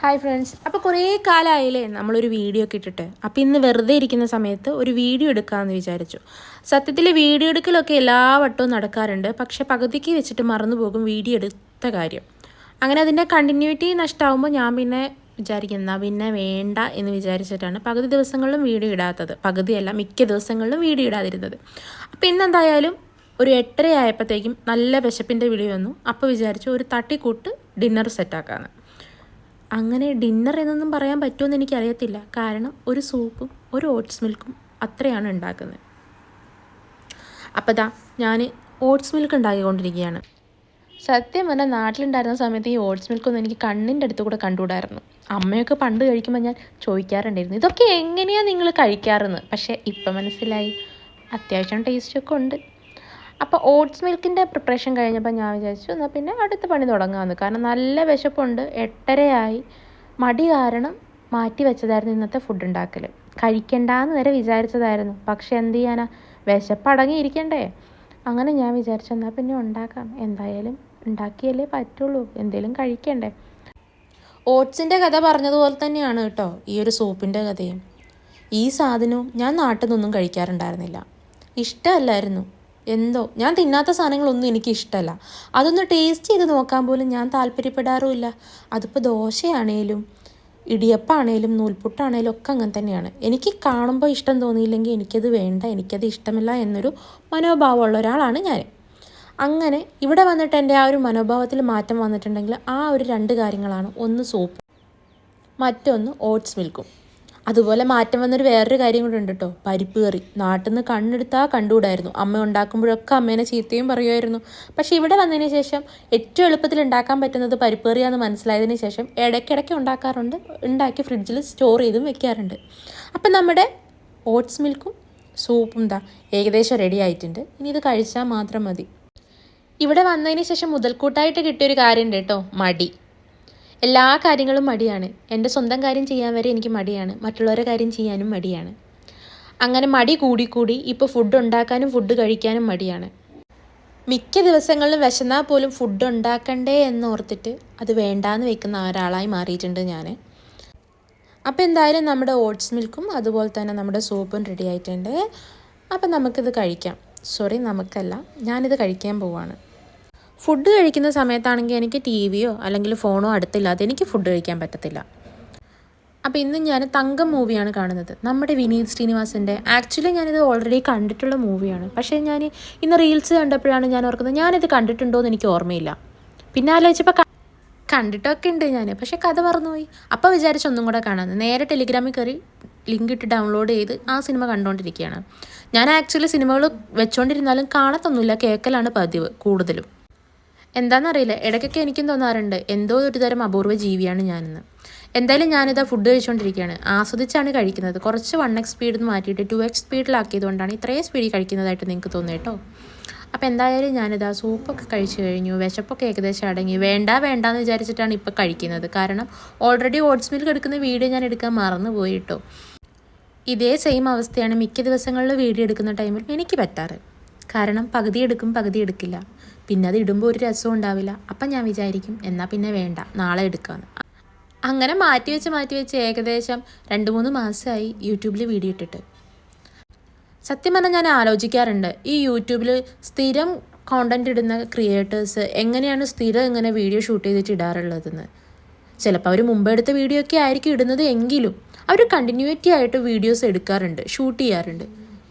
Hi friends അപ്പോൾ കുറേ കാലമായില്ലേ നമ്മളൊരു വീഡിയോ ഒക്കെ ഇട്ടിട്ട്. അപ്പോൾ ഇന്ന് വെറുതെ ഇരിക്കുന്ന സമയത്ത് ഒരു വീഡിയോ എടുക്കാമെന്ന് വിചാരിച്ചു. സത്യത്തിൽ വീഡിയോ എടുക്കലൊക്കെ എല്ലാ വട്ടവും നടക്കാറുണ്ട്. പക്ഷെ പകുതിക്ക് വെച്ചിട്ട് മറന്നു പോകും വീഡിയോ എടുത്ത കാര്യം. അങ്ങനെ അതിന്റെ കണ്ടിന്യൂറ്റി നഷ്ടമാകുമ്പോൾ ഞാൻ പിന്നെ വിചാരിക്കുന്ന പിന്നെ വേണ്ട എന്ന് വിചാരിച്ചിട്ടാണ് പകുതി ദിവസങ്ങളിലും വീഡിയോ ഇടാത്തത്. പകുതിയല്ല മിക്ക ദിവസങ്ങളിലും വീഡിയോ ഇടാതിരുന്നത്. അപ്പോൾ ഇന്നെന്തായാലും ഒരു എട്ടര ആയപ്പോഴത്തേക്കും നല്ല വിശപ്പിന്റെ വിളി വന്നു. അപ്പോൾ വിചാരിച്ചു ഒരു തട്ടിക്കൂട്ട് ഡിന്നർ സെറ്റാക്കാമെന്ന് അങ്ങനെ ഡിന്നർ എന്നൊന്നും പറയാൻ പറ്റുമെന്ന് എനിക്കറിയത്തില്ല. കാരണം ഒരു സൂപ്പും ഒരു ഓട്സ് മിൽക്കും അത്രയാണ് ഉണ്ടാക്കുന്നത്. അപ്പോൾ ഞാൻ ഓട്സ് മിൽക്ക് ഉണ്ടാക്കിക്കൊണ്ടിരിക്കുകയാണ്. സത്യം പറഞ്ഞാൽ നാട്ടിലുണ്ടായിരുന്ന സമയത്ത് ഈ ഓട്സ് മിൽക്കൊന്നും എനിക്ക് കണ്ണിന്റെ അടുത്ത് കൂടെ കണ്ടുകൂടായിരുന്നു. അമ്മയൊക്കെ പണ്ട് കഴിക്കുമ്പോൾ ഞാൻ ചോദിക്കാറുണ്ടായിരുന്നു ഇതൊക്കെ എങ്ങനെയാണ് നിങ്ങൾ കഴിക്കാറെന്ന്? പക്ഷേ ഇപ്പം മനസ്സിലായി. അത്യാവശ്യം ടേസ്റ്റൊക്കെ ഉണ്ട്. അപ്പോൾ ഓട്സ് മിൽക്കിന്റെ പ്രിപ്പറേഷൻ കഴിഞ്ഞപ്പോൾ ഞാൻ വിചാരിച്ചു എന്നാൽ പിന്നെ അടുത്ത പണി തുടങ്ങാമെന്ന് കാരണം നല്ല വിശപ്പുണ്ട്. എട്ടരയായി. മടി കാരണം മാറ്റി വെച്ചതായിരുന്നു ഇന്നത്തെ ഫുഡ് ഉണ്ടാക്കൽ കഴിക്കണ്ടെന്ന് വരെ വിചാരിച്ചതായിരുന്നു. പക്ഷെ എന്ത് ചെയ്യാനാ? വിശപ്പ് അടങ്ങിയിരിക്കണ്ടേ അങ്ങനെ ഞാൻ വിചാരിച്ചു എന്നാൽ പിന്നെ ഉണ്ടാക്കാം. എന്തായാലും ഉണ്ടാക്കിയല്ലേ പറ്റുള്ളൂ. എന്തെങ്കിലും കഴിക്കണ്ടേ. ഓട്സിന്റെ കഥ പറഞ്ഞതുപോലെ തന്നെയാണ് കേട്ടോ ഈ ഒരു സൂപ്പിന്റെ കഥയും. ഈ സാധനവും ഞാൻ നാട്ടിൽ നിന്നൊന്നും കഴിക്കാറുണ്ടായിരുന്നില്ല. ഇഷ്ടമല്ലായിരുന്നു. എന്തോ? ഞാൻ തിന്നാത്ത സാധനങ്ങളൊന്നും എനിക്ക് ഇഷ്ടമല്ല അതൊന്ന് ടേസ്റ്റ് ചെയ്ത് നോക്കാൻ പോലും ഞാൻ താല്പര്യപ്പെടാറുമില്ല. അതിപ്പോൾ ദോശയാണേലും ഇടിയപ്പാണേലും നൂൽപുട്ടാണേലും ഒക്കെ അങ്ങനെ തന്നെയാണ്. എനിക്ക് കാണുമ്പോൾ ഇഷ്ടം തോന്നിയില്ലെങ്കിൽ എനിക്കത് വേണ്ട എനിക്കത് ഇഷ്ടമില്ല എന്നൊരു മനോഭാവമുള്ള ഒരാളാണ് ഞാൻ. അങ്ങനെ ഇവിടെ വന്നിട്ട് എന്റെ ആ ഒരു മനോഭാവത്തിൽ മാറ്റം വന്നിട്ടുണ്ടെങ്കിൽ ആ ഒരു രണ്ട് കാര്യങ്ങളാണ്. ഒന്ന് സൂപ്പ് മറ്റൊന്ന് ഓട്സ് മിൽക്കും. അതുപോലെ മാറ്റം വന്നൊരു വേറൊരു കാര്യം കൂടെ ഉണ്ട് കേട്ടോ പരിപ്പ് കറി. നാട്ടിൽ നിന്ന് കണ്ണെടുത്താൽ കണ്ടുകൂടായിരുന്നു. അമ്മ ഉണ്ടാക്കുമ്പോഴൊക്കെ അമ്മേനെ ചീത്തയും പറയുമായിരുന്നു. പക്ഷേ ഇവിടെ വന്നതിന് ശേഷം ഏറ്റവും എളുപ്പത്തിൽ ഉണ്ടാക്കാൻ പറ്റുന്നത് പരിപ്പ് കറിയാണെന്ന് മനസ്സിലായതിന് ശേഷം ഇടയ്ക്കിടയ്ക്ക് ഉണ്ടാക്കാറുണ്ട്. ഉണ്ടാക്കി ഫ്രിഡ്ജിൽ സ്റ്റോർ ചെയ്തും വെക്കാറുണ്ട്. അപ്പം നമ്മുടെ ഓട്സ് മിൽക്കും സൂപ്പും എന്താ ഏകദേശം റെഡി ആയിട്ടുണ്ട്. ഇനി ഇത് കഴിച്ചാൽ മാത്രം മതി. ഇവിടെ വന്നതിന് ശേഷം മുതൽക്കൂട്ടായിട്ട് കിട്ടിയൊരു കാര്യമുണ്ട് കേട്ടോ മടി. എല്ലാ കാര്യങ്ങളും മടിയാണ്. എന്റെ സ്വന്തം കാര്യം ചെയ്യാൻ വരെ എനിക്ക് മടിയാണ്. മറ്റുള്ളവരുടെ കാര്യം ചെയ്യാനും മടിയാണ്. അങ്ങനെ മടി കൂടിക്കൂടി ഇപ്പോൾ ഫുഡ് ഉണ്ടാക്കാനും ഫുഡ് കഴിക്കാനും മടിയാണ്. മിക്ക ദിവസങ്ങളിലും വിശന്നാൽ പോലും ഫുഡ് ഉണ്ടാക്കണ്ടേ എന്ന് ഓർത്തിട്ട് അത് വേണ്ടാന്ന് വെക്കുന്ന ഒരാളായി മാറിയിട്ടുണ്ട് ഞാൻ. അപ്പോൾ എന്തായാലും നമ്മുടെ ഓട്സ് മിൽക്കും അതുപോലെ തന്നെ നമ്മുടെ സൂപ്പും റെഡി ആയിട്ടുണ്ട്. അപ്പം നമുക്കിത് കഴിക്കാം. സോറി നമുക്കല്ല. ഞാനിത് കഴിക്കാൻ പോവാണ്. ഫുഡ് കഴിക്കുന്ന സമയത്താണെങ്കിൽ എനിക്ക് ടി വിയോ അല്ലെങ്കിൽ ഫോണോ അടുത്തില്ലാതെ എനിക്ക് ഫുഡ് കഴിക്കാൻ പറ്റത്തില്ല. അപ്പോൾ ഇന്ന് ഞാൻ തങ്കം മൂവിയാണ് കാണുന്നത്. നമ്മുടെ വിനീത് ശ്രീനിവാസിന്റെ. ആക്ച്വലി ഞാനിത് ഓൾറെഡി കണ്ടിട്ടുള്ള മൂവിയാണ്. പക്ഷേ ഞാൻ ഇന്ന് റീൽസ് കണ്ടപ്പോഴാണ് ഞാൻ ഓർക്കുന്നത് ഞാനിത് കണ്ടിട്ടുണ്ടോ എന്ന് എനിക്ക് ഓർമ്മയില്ല. പിന്നെ ആലോചിച്ചപ്പോൾ കണ്ടിട്ടൊക്കെ ഉണ്ട് ഞാൻ. പക്ഷേ കഥ മറന്നുപോയി. അപ്പോൾ വിചാരിച്ചൊന്നും കൂടെ കാണാൻ നേരെ ടെലിഗ്രാമിൽ കയറി ലിങ്ക് ഇട്ട് ഡൗൺലോഡ് ചെയ്ത് ആ സിനിമ കണ്ടുകൊണ്ടിരിക്കുകയാണ്. ഞാൻ ആക്ച്വലി സിനിമകൾ വെച്ചുകൊണ്ടിരുന്നാലും കാണത്തൊന്നുമില്ല. കേൾക്കലാണ് പതിവ് കൂടുതലും. എന്താണെന്നറിയില്ല ഇടയ്ക്കൊക്കെ എനിക്കും തോന്നാറുണ്ട്. എന്തോ ഒരു തരം അപൂർവ ജീവിയാണ് ഞാനെന്ന്. എന്തായാലും ഞാനിതാ ഫുഡ് കഴിച്ചുകൊണ്ടിരിക്കുകയാണ് ആസ്വദിച്ചാണ് കഴിക്കുന്നത്. കുറച്ച് വൺ എക്സ് സ്പീഡിൽ നിന്ന് മാറ്റിയിട്ട് ടു എക്സ് സ്പീഡിലാക്കിയതുകൊണ്ടാണ് ഇത്രയും സ്പീഡിൽ കഴിക്കുന്നതായിട്ട് നിങ്ങൾക്ക് തോന്നുന്നു കേട്ടോ. അപ്പോൾ എന്തായാലും ഞാനിതാ സൂപ്പൊക്കെ കഴിച്ചു കഴിഞ്ഞു. വിശപ്പൊക്കെ ഏകദേശം അടങ്ങി. വേണ്ട വേണ്ട എന്ന് വിചാരിച്ചിട്ടാണ് ഇപ്പോൾ കഴിക്കുന്നത്. കാരണം ഓൾറെഡി ഓട്സ് മിൽക്ക് എടുക്കുന്ന വീഡിയോ ഞാൻ എടുക്കാൻ മറന്നു പോയിട്ടോ ഇതേ സെയിം അവസ്ഥയാണ് മിക്ക ദിവസങ്ങളിൽ വീഡിയോ എടുക്കുന്ന ടൈമിൽ എനിക്ക് പറ്റാറ്. കാരണം പകുതി എടുക്കും പകുതി എടുക്കില്ല. പിന്നെ അത് ഇടുമ്പോൾ ഒരു രസവും ഉണ്ടാവില്ല. അപ്പം ഞാൻ വിചാരിക്കും എന്നാൽ പിന്നെ വേണ്ട നാളെ എടുക്കാമെന്ന് അങ്ങനെ മാറ്റി വെച്ച് മാറ്റി വെച്ച് ഏകദേശം രണ്ട് മൂന്ന് മാസമായി യൂട്യൂബിൽ വീഡിയോ ഇട്ടിട്ട്. സത്യം പറഞ്ഞാൽ ഞാൻ ആലോചിക്കാറുണ്ട് ഈ യൂട്യൂബിൽ സ്ഥിരം കോണ്ടന്റ് ഇടുന്ന ക്രിയേറ്റേഴ്സ് എങ്ങനെയാണ് സ്ഥിരം ഇങ്ങനെ വീഡിയോ ഷൂട്ട് ചെയ്തിട്ട് ഇടാറുള്ളതെന്ന്. ചിലപ്പോൾ അവർ മുമ്പ് എടുത്ത വീഡിയോ ഒക്കെ ആയിരിക്കും ഇടുന്നത് എങ്കിലും അവർ കണ്ടിന്യൂറ്റി ആയിട്ട് വീഡിയോസ് എടുക്കാറുണ്ട് ഷൂട്ട് ചെയ്യാറുണ്ട്.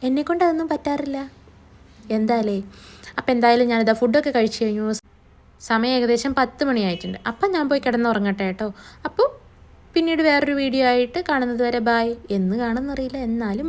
എന്നെക്കൊണ്ട് അതൊന്നും പറ്റാറില്ല. എന്തായാലേ അപ്പം എന്തായാലും ഞാനിതാ ഫുഡൊക്കെ കഴിച്ചു കഴിഞ്ഞു. സമയം ഏകദേശം പത്ത് മണിയായിട്ടുണ്ട്. അപ്പം ഞാൻ പോയി കിടന്നുറങ്ങട്ടെ കേട്ടോ. അപ്പോൾ പിന്നീട് വേറൊരു വീഡിയോ ആയിട്ട് കാണുന്നത് വരെ ബായ് എന്ന് കാണുന്നറിയില്ല. എന്നാലും